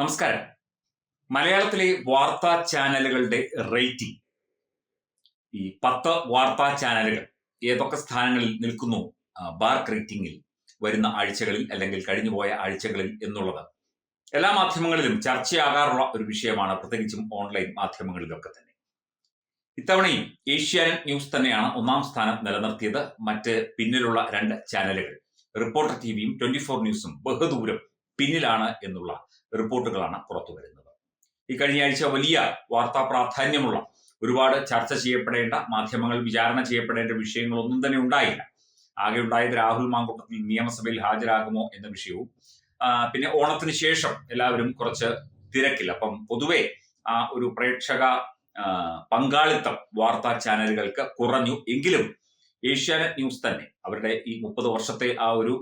നമസ്കാരം. മലയാളത്തിലെ വാർത്താ ചാനലുകളുടെ റേറ്റിംഗ്. ഈ പത്ത് വാർത്താ ചാനലുകൾ ഏതൊക്കെ സ്ഥാനങ്ങളിൽ നിൽക്കുന്നു? ബാർ റേറ്റിംഗിൽ വരുന്ന ആഴ്ചകളിൽ അല്ലെങ്കിൽ കഴിഞ്ഞുപോയ ആഴ്ചകളിൽ എന്നുള്ളത്. എല്ലാ മാധ്യമങ്ങളിലും ചർച്ചയാകാറുള്ള ഒരു വിഷയമാണ് പ്രത്യേകിച്ചും ഓൺലൈൻ മാധ്യമങ്ങളിലൊക്കെ തന്നെ. ഇത്തവണയും ഏഷ്യാനെറ്റ് ന്യൂസ് തന്നെയാണ് ഒന്നാം സ്ഥാനം നിലനിർത്തിയത്. മറ്റ് പിന്നിലുള്ള രണ്ട് ചാനലുകൾ. റിപ്പോർട്ടർ ടി വിയും ട്വന്റി ഫോർ ന്യൂസും ബഹുദൂരം പിന്നിലാണ് എന്നുള്ള റിപ്പോർട്ടുകളാണ് പുറത്തു വരുന്നത്. ഈ കഴിഞ്ഞ ആഴ്ച വലിയ വാർത്താ പ്രാധാന്യമുള്ള ഒരുപാട് ചർച്ച ചെയ്യപ്പെടേണ്ട മാധ്യമങ്ങൾ വിചാരണ ചെയ്യപ്പെടേണ്ട വിഷയങ്ങളൊന്നും തന്നെ ഉണ്ടായില്ല. ആകെ ഉണ്ടായത് രാഹുൽ മാങ്കൂട്ടത്തിൽ നിയമസഭയിൽ ഹാജരാകുമോ എന്ന വിഷയവും പിന്നെ ഓണത്തിന് ശേഷം എല്ലാവരും കുറച്ച് തിരക്കിൽ. അപ്പം പൊതുവെ ആ ഒരു പ്രേക്ഷക പങ്കാളിത്തം വാർത്താ ചാനലുകൾക്ക് കുറഞ്ഞു. എങ്കിലും ഏഷ്യാനെറ്റ് ന്യൂസ് തന്നെ അവരുടെ ഈ മുപ്പത് വർഷത്തെ ആ ഒരു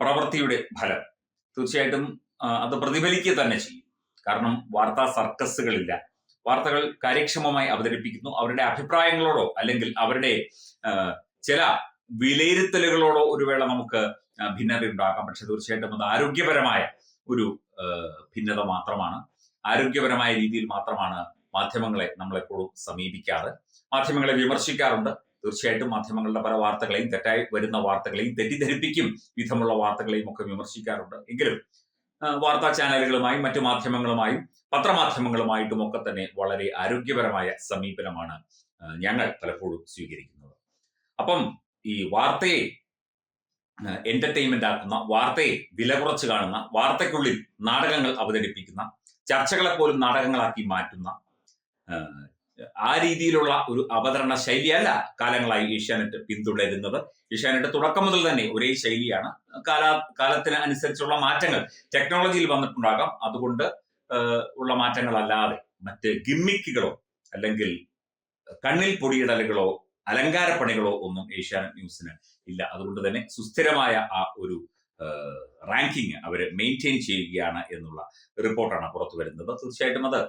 പ്രവൃത്തിയുടെ ഫലം തീർച്ചയായിട്ടും അത് പ്രതിഫലിക്കുക തന്നെ ചെയ്യും. കാരണം വാർത്താ സർക്കസുകളില്ല. വാർത്തകൾ കാര്യക്ഷമമായി അവതരിപ്പിക്കുന്നു. അവരുടെ അഭിപ്രായങ്ങളോടോ അല്ലെങ്കിൽ അവരുടെ ചില വിലയിരുത്തലുകളോടോ ഒരു വേള നമുക്ക് ഭിന്നത ഉണ്ടാകാം. പക്ഷെ തീർച്ചയായിട്ടും അത് ആരോഗ്യപരമായ ഒരു ഭിന്നത മാത്രമാണ്. ആരോഗ്യപരമായ രീതിയിൽ മാത്രമാണ് മാധ്യമങ്ങളെ നമ്മളെപ്പോഴും സമീപിക്കാറ്. മാധ്യമങ്ങളെ വിമർശിക്കാറുണ്ട്. തീർച്ചയായിട്ടും മാധ്യമങ്ങളുടെ പല വാർത്തകളെയും തെറ്റായി വരുന്ന വാർത്തകളെയും തെറ്റിദ്ധരിപ്പിക്കും വിധമുള്ള വാർത്തകളെയും ഒക്കെ വിമർശിക്കാറുണ്ട്. എങ്കിലും വാർത്താ ചാനലുകളുമായും മറ്റു മാധ്യമങ്ങളുമായും പത്രമാധ്യമങ്ങളുമായിട്ടും ഒക്കെ തന്നെ വളരെ ആരോഗ്യപരമായ സമീപനമാണ് ഞങ്ങൾ പലപ്പോഴും സ്വീകരിക്കുന്നത്. അപ്പം ഈ വാർത്തയെ എന്റർടൈൻമെന്റ് ആക്കുന്ന വാർത്തയെ വില കുറച്ച് കാണുന്ന വാർത്തയ്ക്കുള്ളിൽ നാടകങ്ങൾ അവതരിപ്പിക്കുന്ന ചർച്ചകളെ പോലും നാടകങ്ങളാക്കി മാറ്റുന്ന ആ, രീതിയിലുള്ള ഒരു അവതരണ ശൈലിയല്ല കാലങ്ങളായി ഏഷ്യാനെറ്റ് പിന്തുടരുന്നത്. ഏഷ്യാനെറ്റ് തുടക്കം മുതൽ തന്നെ ഒരേ ശൈലിയാണ്. കാല കാലത്തിന് അനുസരിച്ചുള്ള മാറ്റങ്ങൾ ടെക്നോളജിയിൽ വന്നിട്ടുണ്ടാകാം. അതുകൊണ്ട് ഉള്ള മാറ്റങ്ങളല്ലാതെ മറ്റ് ഗിമ്മിക്കുകളോ അല്ലെങ്കിൽ കണ്ണിൽ പൊടിയിടലുകളോ അലങ്കാരപ്പണികളോ ഒന്നും ഏഷ്യാനെറ്റ് ന്യൂസിന് ഇല്ല. അതുകൊണ്ട് തന്നെ സുസ്ഥിരമായ ആ ഒരു റാങ്കിങ് അവർ മെയിന്റെയിൻ ചെയ്യുകയാണ് എന്നുള്ള റിപ്പോർട്ടാണ് പുറത്തു വരുന്നത്. തീർച്ചയായിട്ടും അത്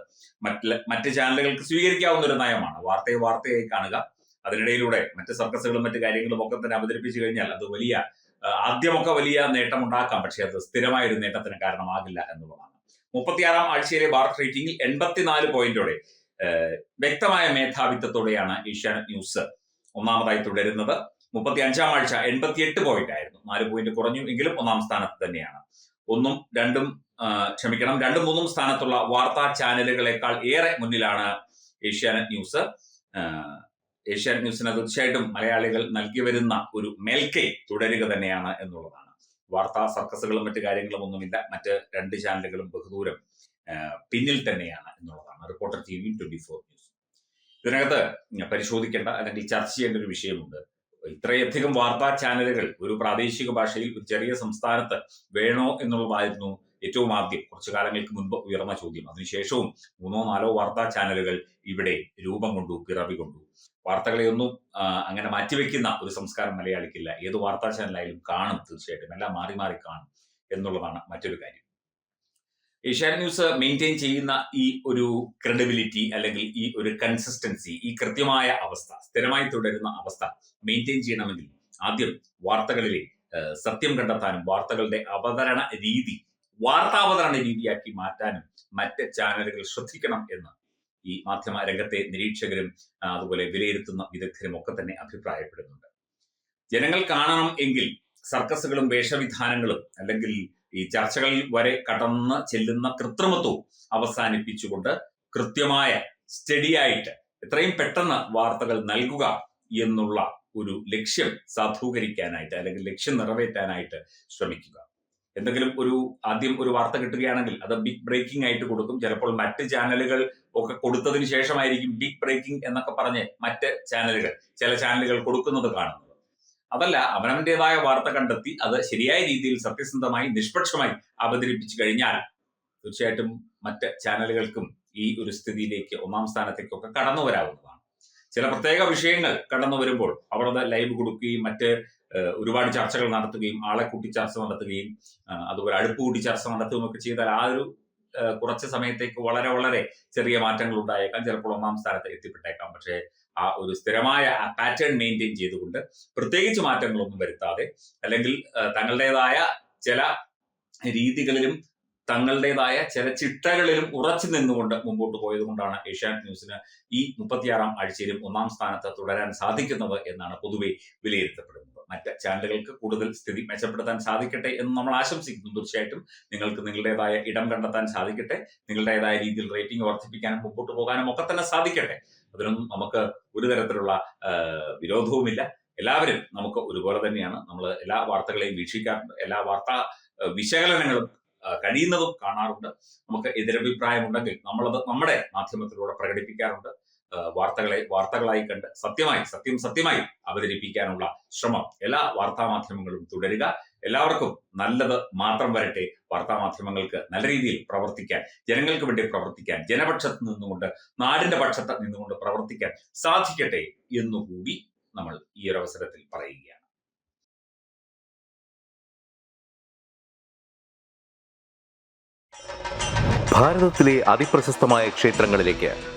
മറ്റ് മറ്റ് ചാനലുകൾക്ക് സ്വീകരിക്കാവുന്ന ഒരു നയമാണ്. വാർത്തയെ വാർത്തയായി കാണുക. അതിനിടയിലൂടെ മറ്റ് സർക്കസുകളും മറ്റ് കാര്യങ്ങളും ഒക്കെ തന്നെ അവതരിപ്പിച്ചു കഴിഞ്ഞാൽ അത് വലിയ ആദ്യമൊക്കെ വലിയ നേട്ടം ഉണ്ടാക്കാം. പക്ഷേ അത് സ്ഥിരമായ ഒരു നേട്ടത്തിന് കാരണമാകില്ല എന്നുള്ളതാണ്. മുപ്പത്തിയാറാം ആഴ്ചയിലെ ബാർ റേറ്റിംഗിൽ എൺപത്തിനാല് പോയിന്റോടെ വ്യക്തമായ മേധാവിത്വത്തോടെയാണ് ഏഷ്യാനെറ്റ് ന്യൂസ് ഒന്നാമതായി തുടരുന്നത്. മുപ്പത്തി അഞ്ചാം ആഴ്ച എൺപത്തിയെട്ട് പോയിന്റ് ആയിരുന്നു. നാല് പോയിന്റ് കുറഞ്ഞു എങ്കിലും ഒന്നാം സ്ഥാനത്ത് തന്നെയാണ്. ഒന്നും രണ്ടും ക്ഷമിക്കണം രണ്ടും മൂന്നും സ്ഥാനത്തുള്ള വാർത്താ ചാനലുകളെക്കാൾ ഏറെ മുന്നിലാണ് ഏഷ്യാനെറ്റ് ന്യൂസ്. ഏഷ്യാനെറ്റ് ന്യൂസിന് തീർച്ചയായിട്ടും മലയാളികൾ നൽകി വരുന്ന ഒരു മേൽക്കൈ തുടരുക തന്നെയാണ് എന്നുള്ളതാണ്. വാർത്താ സർക്കസുകളും മറ്റു കാര്യങ്ങളും ഒന്നുമില്ല. മറ്റ് രണ്ട് ചാനലുകളും ബഹുദൂരം പിന്നിൽ തന്നെയാണ് എന്നുള്ളതാണ്. Reporter T V twenty four news. ഇതിനകത്ത് പരിശോധിക്കേണ്ട അല്ലെങ്കിൽ ചർച്ച ചെയ്യേണ്ട ഒരു വിഷയമുണ്ട്. ഇത്രയധികം വാർത്താ ചാനലുകൾ ഒരു പ്രാദേശിക ഭാഷയിൽ ഒരു ചെറിയ സംസ്ഥാനത്ത് വേണോ എന്നുള്ളതായിരുന്നു ഏറ്റവും ആദ്യം. കുറച്ചു കാലങ്ങൾക്ക് മുൻപ് ഉയർന്ന ചോദ്യം. അതിനുശേഷവും മൂന്നോ നാലോ വാർത്താ ചാനലുകൾ ഇവിടെ രൂപം കൊണ്ടു പിറവി കൊണ്ടു. വാർത്തകളെ ഒന്നും അങ്ങനെ മാറ്റിവെക്കുന്ന ഒരു സംസ്കാരം മലയാളിക്കില്ല. ഏത് വാർത്താ ചാനലായാലും കാണും തീർച്ചയായിട്ടും. എല്ലാം മാറി മാറി കാണും എന്നുള്ളതാണ് മറ്റൊരു കാര്യം. ഏഷ്യാനെറ്റ് ന്യൂസ് മെയിന്റെയിൻ ചെയ്യുന്ന ഈ ഒരു ക്രെഡിബിലിറ്റി അല്ലെങ്കിൽ ഈ ഒരു കൺസിസ്റ്റൻസി ഈ കൃത്യമായ അവസ്ഥ സ്ഥിരമായി തുടരുന്ന അവസ്ഥ മെയിന്റെയിൻ ചെയ്യണമെങ്കിൽ ആദ്യം വാർത്തകളിലെ സത്യം കണ്ടെത്താനും വാർത്തകളുടെ അവതരണ രീതി വാർത്താവതരണ രീതിയാക്കി മാറ്റാനും മറ്റ് ചാനലുകൾ ശ്രദ്ധിക്കണം എന്ന് ഈ മാധ്യമ രംഗത്തെ നിരീക്ഷകരും അതുപോലെ വിലയിരുത്തുന്ന വിദഗ്ധരും ഒക്കെ തന്നെ അഭിപ്രായപ്പെടുന്നുണ്ട്. ജനങ്ങൾ കാണണം എങ്കിൽ സർക്കസുകളും വേഷവിധാനങ്ങളും അല്ലെങ്കിൽ ഈ ചർച്ചകളിൽ വരെ കടന്ന് ചെല്ലുന്ന കൃത്രിമത്വവും അവസാനിപ്പിച്ചുകൊണ്ട് കൃത്യമായ സ്റ്റഡിയായിട്ട് എത്രയും പെട്ടെന്ന് വാർത്തകൾ നൽകുക എന്നുള്ള ഒരു ലക്ഷ്യം സാധൂകരിക്കാനായിട്ട് അല്ലെങ്കിൽ ലക്ഷ്യം നിറവേറ്റാനായിട്ട് ശ്രമിക്കുക. എന്തെങ്കിലും ഒരു ആദ്യം ഒരു വാർത്ത കിട്ടുകയാണെങ്കിൽ അത് ബിഗ് ബ്രേക്കിംഗ് ആയിട്ട് കൊടുക്കും. ചിലപ്പോൾ മറ്റ് ചാനലുകൾ ഒക്കെ കൊടുത്തതിന് ശേഷമായിരിക്കും ബിഗ് ബ്രേക്കിംഗ് എന്നൊക്കെ പറഞ്ഞ് മറ്റ് ചാനലുകൾ ചില ചാനലുകൾ കൊടുക്കുന്നത് കാണുന്നത്. അതല്ല അവനവന്റേതായ വാർത്ത കണ്ടെത്തി അത് ശരിയായ രീതിയിൽ സത്യസന്ധമായി നിഷ്പക്ഷമായി അവതരിപ്പിച്ചു കഴിഞ്ഞാൽ തീർച്ചയായിട്ടും മറ്റ് ചാനലുകൾക്കും ഈ ഒരു സ്ഥിതിയിലേക്ക് ഒന്നാം സ്ഥാനത്തേക്കൊക്കെ കടന്നു വരാവുന്നതാണ്. ചില പ്രത്യേക വിഷയങ്ങൾ കടന്നു വരുമ്പോൾ അവർ അത് ലൈവ് കൊടുക്കുകയും മറ്റ് ഒരുപാട് ചർച്ചകൾ നടത്തുകയും ആളെ കൂട്ടി ചർച്ച നടത്തുകയും അതുപോലെ അടുപ്പ് കൂട്ടി ചർച്ച നടത്തുകയും ഒക്കെ ചെയ്താൽ ആ ഒരു കുറച്ച് സമയത്തേക്ക് വളരെ വളരെ ചെറിയ മാറ്റങ്ങൾ ഉണ്ടായേക്കാം ചിലപ്പോൾ ഒന്നാം സ്ഥാനത്ത് എത്തിപ്പെട്ടേക്കാം. പക്ഷേ ആ ഒരു സ്ഥിരമായ ആ പാറ്റേൺ മെയിന്റെയിൻ ചെയ്തുകൊണ്ട് പ്രത്യേകിച്ച് മാറ്റങ്ങളൊന്നും വരുത്താതെ അല്ലെങ്കിൽ തങ്ങളുടേതായ ചില രീതികളിലും തങ്ങളുടേതായ ചില ചിട്ടകളിലും ഉറച്ചു നിന്നുകൊണ്ട് മുമ്പോട്ട് പോയത് കൊണ്ടാണ് ഏഷ്യാനെറ്റ് ന്യൂസിന് ഈ മുപ്പത്തിയാറാം ആഴ്ചയിലും ഒന്നാം സ്ഥാനത്ത് തുടരാൻ സാധിക്കുന്നത് എന്നാണ് പൊതുവെ വിലയിരുത്തപ്പെടുന്നത്. മറ്റ് ചാനലുകൾക്ക് കൂടുതൽ സ്ഥിതി മെച്ചപ്പെടുത്താൻ സാധിക്കട്ടെ എന്ന് നമ്മൾ ആശംസിക്കുന്നു. തീർച്ചയായിട്ടും നിങ്ങൾക്ക് നിങ്ങളുടേതായ ഇടം കണ്ടെത്താൻ സാധിക്കട്ടെ. നിങ്ങളുടേതായ രീതിയിൽ റേറ്റിംഗ് വർദ്ധിപ്പിക്കാനും മുമ്പോട്ട് പോകാനും ഒക്കെ തന്നെ സാധിക്കട്ടെ. അതിനൊന്നും നമുക്ക് ഒരു തരത്തിലുള്ള വിരോധവുമില്ല. എല്ലാവരും നമുക്ക് ഒരുപോലെ തന്നെയാണ്. നമ്മൾ എല്ലാ വാർത്തകളെയും വീക്ഷിക്കാറുണ്ട്. എല്ലാ വാർത്താ വിശകലനങ്ങളും കഴിയുന്നതും കാണാറുണ്ട്. നമുക്ക് എതിരഭിപ്രായമുണ്ടെങ്കിൽ നമ്മളത് നമ്മുടെ മാധ്യമത്തിലൂടെ പ്രകടിപ്പിക്കാറുണ്ട്. വാർത്തകളെ വാർത്തകളായി കണ്ട് സത്യമായി സത്യം സത്യമായി അവതരിപ്പിക്കാനുള്ള ശ്രമം. എല്ലാ വാർത്താ മാധ്യമങ്ങളും തുടരുക. എല്ലാവർക്കും നല്ലത് മാത്രം വരട്ടെ. വാർത്താ മാധ്യമങ്ങൾക്ക് നല്ല രീതിയിൽ പ്രവർത്തിക്കാൻ ജനങ്ങൾക്ക് വേണ്ടി പ്രവർത്തിക്കാൻ ജനപക്ഷത്ത് നിന്നുകൊണ്ട് നാടിന്റെ പക്ഷത്ത് നിന്നുകൊണ്ട് പ്രവർത്തിക്കാൻ സാധിക്കട്ടെ എന്നുകൂടി നമ്മൾ ഈ ഒരു അവസരത്തിൽ പറയുകയാണ്. ഭാരതത്തിലെ അതിപ്രശസ്തമായ ക്ഷേത്രങ്ങളിലേക്ക്